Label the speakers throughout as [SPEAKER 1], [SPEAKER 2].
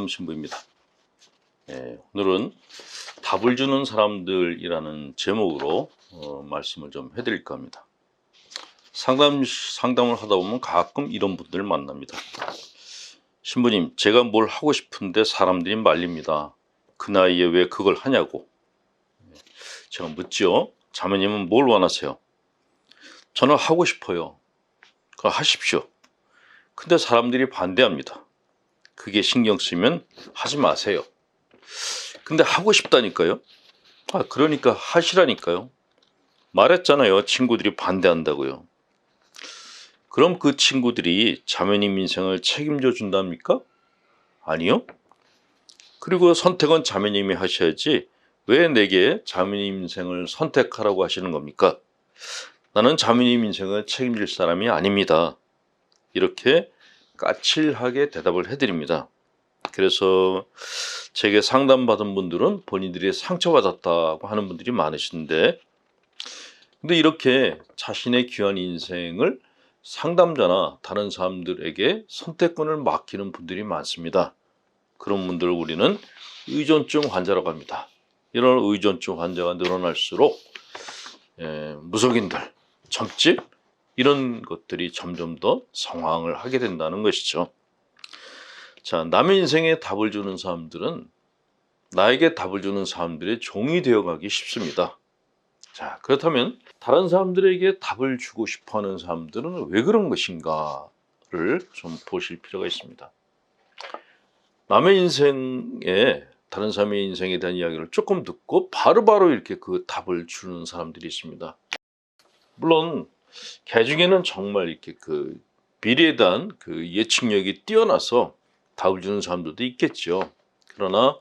[SPEAKER 1] 오성남 신부입니다. 예, 오늘은 답을 주는 사람들이라는 제목으로 어, 말씀을 좀 해드릴까 합니다. 상담 상담을 하다 보면 가끔 이런 분들 만납니다. 신부님, 제가 뭘 하고 싶은데 사람들이 말립니다. 그 나이에 왜 그걸 하냐고. 제가 묻지요. 자매님은 뭘 원하세요? 저는 하고 싶어요. 그 하십시오. 근데 사람들이 반대합니다. 그게 신경 쓰면 하지 마세요. 근데 하고 싶다니까요. 아, 그러니까 하시라니까요. 말했잖아요. 친구들이 반대한다고요. 그럼 그 친구들이 자매님 인생을 책임져 준답니까? 아니요. 그리고 선택은 자매님이 하셔야지 왜 내게 자매님 인생을 선택하라고 하시는 겁니까? 나는 자매님 인생을 책임질 사람이 아닙니다. 이렇게 까칠하게 대답을 해드립니다. 그래서 제게 상담받은 분들은 본인들이 상처받았다고 하는 분들이 많으신데, 근데 이렇게 자신의 귀한 인생을 상담자나 다른 사람들에게 선택권을 맡기는 분들이 많습니다. 그런 분들을 우리는 의존증 환자라고 합니다. 이런 의존증 환자가 늘어날수록 에, 무속인들, 점집 이런 것들이 점점 더 성황을 하게 된다는 것이죠. 자, 남의 인생에 답을 주는 사람들은 나에게 답을 주는 사람들의 종이 되어가기 쉽습니다. 자, 그렇다면 다른 사람들에게 답을 주고 싶어 하는 사람들은 왜 그런 것인가를 좀 보실 필요가 있습니다. 남의 인생에 다른 사람의 인생에 대한 이야기를 조금 듣고 바로바로 바로 이렇게 그 답을 주는 사람들이 있습니다. 물론 개 중에는 정말 이렇게 그 미래에 대한 그 예측력이 뛰어나서 답을 주는 사람들도 있겠죠. 그러나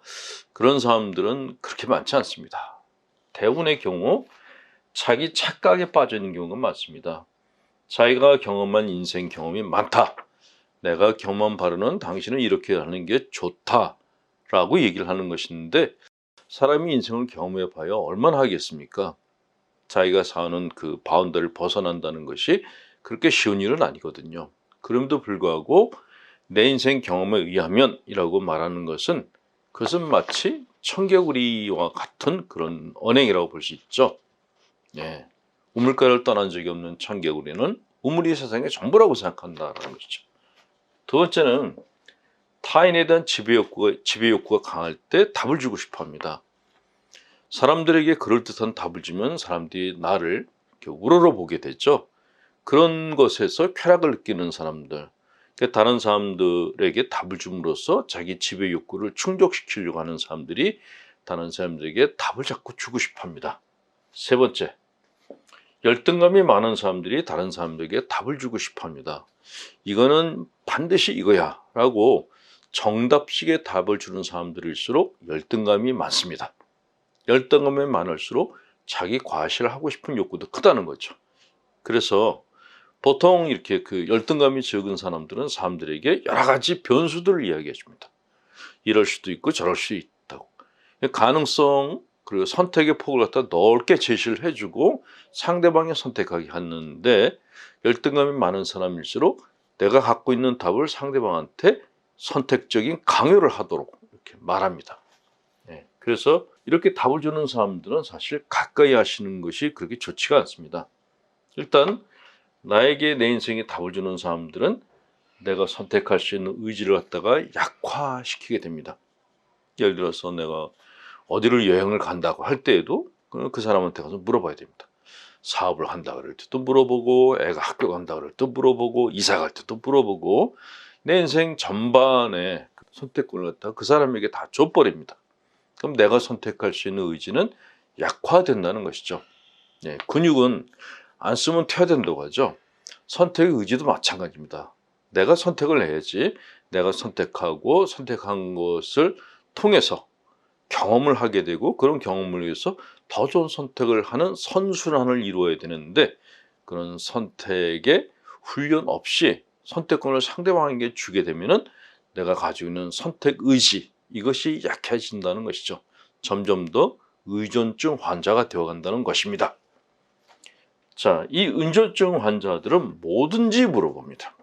[SPEAKER 1] 그런 사람들은 그렇게 많지 않습니다. 대부분의 경우 자기 착각에 빠져 있는 경우가 많습니다. 자기가 경험한 인생 경험이 많다. 내가 경험한 바로는 당신은 이렇게 하는 게 좋다라고 얘기를 하는 것인데 사람이 인생을 경험해 봐야 얼마나 하겠습니까? 자기가 사는 그 바운더를 벗어난다는 것이 그렇게 쉬운 일은 아니거든요. 그럼에도 불구하고 내 인생 경험에 의하면이라고 말하는 것은 그것은 마치 청개구리와 같은 그런 언행이라고 볼 수 있죠. 예. 우물가를 떠난 적이 없는 청개구리는 우물이 세상의 전부라고 생각한다는 것이죠. 두 번째는 타인에 대한 지배 욕구가, 지배 욕구가 강할 때 답을 주고 싶어 합니다. 사람들에게 그럴듯한 답을 주면 사람들이 나를 우러러 보게 되죠. 그런 것에서 쾌락을 느끼는 사람들, 그러니까 다른 사람들에게 답을 줌으로써 자기 지배 욕구를 충족시키려고 하는 사람들이 다른 사람들에게 답을 자꾸 주고 싶어 합니다. 세 번째, 열등감이 많은 사람들이 다른 사람들에게 답을 주고 싶어 합니다. 이거는 반드시 이거야 라고 정답식의 답을 주는 사람들일수록 열등감이 많습니다. 열등감이 많을수록 자기 과시를 하고 싶은 욕구도 크다는 거죠. 그래서 보통 이렇게 그 열등감이 적은 사람들은 사람들에게 여러 가지 변수들을 이야기해 줍니다. 이럴 수도 있고 저럴 수도 있다고. 가능성 그리고 선택의 폭을 갖다 넓게 제시를 해주고 상대방이 선택하게 하는데 열등감이 많은 사람일수록 내가 갖고 있는 답을 상대방한테 선택적인 강요를 하도록 이렇게 말합니다. 네. 그래서 이렇게 답을 주는 사람들은 사실 가까이 하시는 것이 그렇게 좋지가 않습니다. 일단 나에게 내 인생에 답을 주는 사람들은 내가 선택할 수 있는 의지를 갖다가 약화시키게 됩니다. 예를 들어서 내가 어디를 여행을 간다고 할 때에도 그 사람한테 가서 물어봐야 됩니다. 사업을 한다 그럴 때도 물어보고 애가 학교 간다 그럴 때도 물어보고 이사 갈 때도 물어보고 내 인생 전반에 선택권을 갖다가 그 사람에게 다 줘버립니다. 그럼 내가 선택할 수 있는 의지는 약화된다는 것이죠. 예, 근육은 안 쓰면 퇴화된다고 하죠. 선택의 의지도 마찬가지입니다. 내가 선택을 해야지 내가 선택하고 선택한 것을 통해서 경험을 하게 되고 그런 경험을 위해서 더 좋은 선택을 하는 선순환을 이루어야 되는데 그런 선택의 훈련 없이 선택권을 상대방에게 주게 되면은 내가 가지고 있는 선택 의지 이것이 약해진다는 것이죠. 점점 더 의존증 환자가 되어간다는 것입니다. 자, 이 의존증 환자들은 뭐든지 물어봅니다.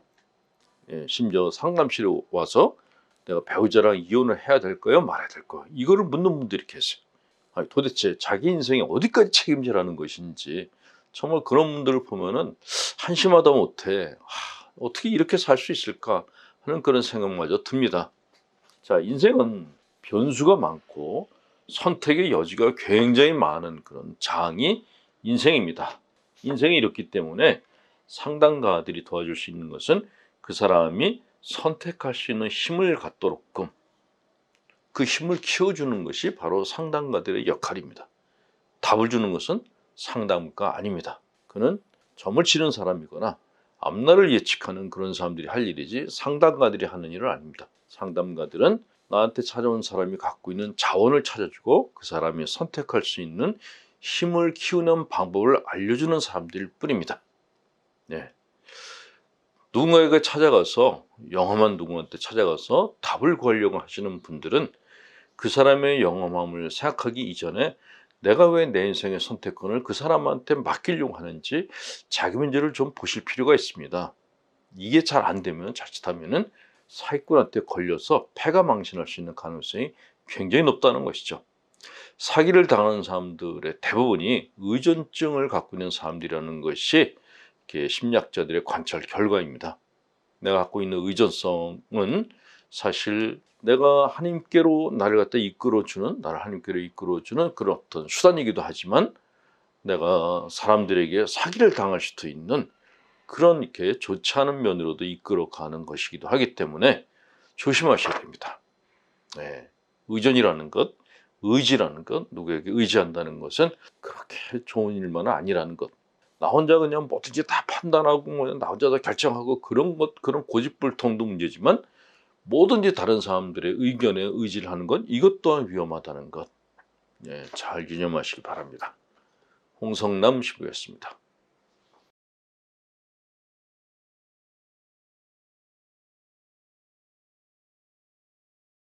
[SPEAKER 1] 예, 심지어 상담실에 와서 내가 배우자랑 이혼을 해야 될 거예요, 말아야 될 거예요. 이거를 묻는 분들이 계세요. 아니, 도대체 자기 인생이 어디까지 책임지라는 것인지 정말 그런 분들을 보면은 한심하다 못해 하, 어떻게 이렇게 살 수 있을까 하는 그런 생각마저 듭니다. 자, 인생은 변수가 많고 선택의 여지가 굉장히 많은 그런 장이 인생입니다. 인생이 이렇기 때문에 상담가들이 도와줄 수 있는 것은 그 사람이 선택할 수 있는 힘을 갖도록끔 그 힘을 키워주는 것이 바로 상담가들의 역할입니다. 답을 주는 것은 상담가 아닙니다. 그는 점을 치는 사람이거나 앞날을 예측하는 그런 사람들이 할 일이지 상담가들이 하는 일은 아닙니다. 상담가들은 나한테 찾아온 사람이 갖고 있는 자원을 찾아주고 그 사람이 선택할 수 있는 힘을 키우는 방법을 알려주는 사람들일 뿐입니다. 네. 누군가에게 찾아가서 영험한 누구한테 찾아가서 답을 구하려고 하시는 분들은 그 사람의 영험함을 생각하기 이전에 내가 왜 내 인생의 선택권을 그 사람한테 맡기려고 하는지 자기 문제를 좀 보실 필요가 있습니다. 이게 잘 안 되면 자칫하면은 사기꾼한테 걸려서 패가 망신할 수 있는 가능성이 굉장히 높다는 것이죠. 사기를 당하는 사람들의 대부분이 의존증을 갖고 있는 사람들이라는 것이 심리학자들의 관찰 결과입니다. 내가 갖고 있는 의존성은 사실 내가 하나님께로 나를 갖다 이끌어주는 나를 하나님께로 이끌어주는 그런 어떤 수단이기도 하지만 내가 사람들에게 사기를 당할 수도 있는 그런 이렇게 좋지 않은 면으로도 이끌어 가는 것이기도 하기 때문에 조심하셔야 됩니다. 네. 의존이라는 것, 의지라는 것, 누구에게 의지한다는 것은 그렇게 좋은 일만은 아니라는 것. 나 혼자 그냥 뭐든지 다 판단하고 뭐나 혼자 다 결정하고 그런 것 그런 고집불통도 문제지만 뭐든지 다른 사람들의 의견에 의지를 하는 건 이것 또한 위험하다는 것. 예, 잘 유념하시기 바랍니다. 홍성남 시부였습니다.